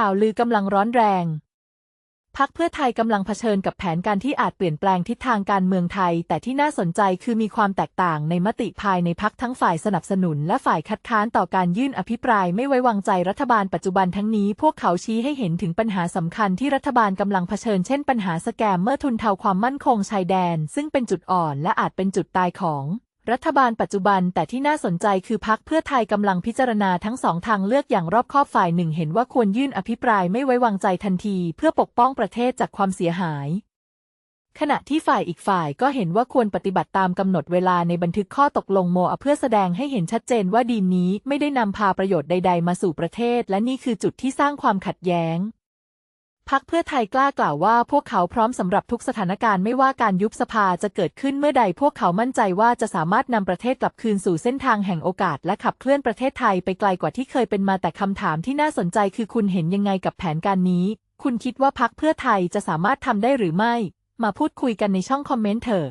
ข่าวลือกำลังร้อนแรงพักเพื่อไทยกำลังเผชิญกับแผนการที่อาจเปลี่ยนแปลงทิศทางการเมืองไทย แต่ที่น่าสนใจคือมีความแตกต่างในมติภายในพักทั้งฝ่ายสนับสนุนและฝ่ายคัดค้านต่อการยื่นอภิปรายไม่ไว้วางใจรัฐบาลปัจจุบันทั้งนี้ พวกเขาชี้ให้เห็นถึงปัญหาสำคัญที่รัฐบาลกำลังเผชิญเช่นปัญหาสแกมเมอร์ทุนเทาความมั่นคงชายแดน ซึ่งเป็นจุดอ่อนและอาจเป็นจุดตายของ รัฐบาลปัจจุบันแต่ที่น่าสนใจคือพักเพื่อไทยกำลังพิจารณาทั้งสองทางเลือกอย่างรอบคอบฝ่ายหนึ่งเห็นว่าควรยื่นอภิปรายไม่ไว้วางใจทันที เพื่อปกป้องประเทศจากความเสียหาย ขณะที่ฝ่ายอีกฝ่ายก็เห็นว่าควรปฏิบัติตามกำหนดเวลาในบันทึกข้อตกลงโมอเพื่อแสดงให้เห็นชัดเจนว่าดีนี้ไม่ได้นำพาประโยชน์ใด ๆ มาสู่ประเทศ และนี่คือจุดที่สร้างความขัดแย้ง พักเพื่อไทยกล้ากล่าวว่าพวกเขาพร้อมสำหรับทุกสถานการณ์ไม่ว่าการยุบสภาจะเกิดขึ้นเมื่อใดพวกเขามั่นใจว่าจะสามารถนำประเทศกลับคืนสู่เส้นทางแห่งโอกาส และขับเคลื่อนประเทศไทยไปไกลกว่าที่เคยเป็นมาแต่คำถามที่น่าสนใจคือคุณเห็นยังไงกับแผนการนี้ คุณคิดว่าพักเพื่อไทยจะสามารถทำได้หรือไม่ มาพูดคุยกันในช่องคอมเมนต์เถอะ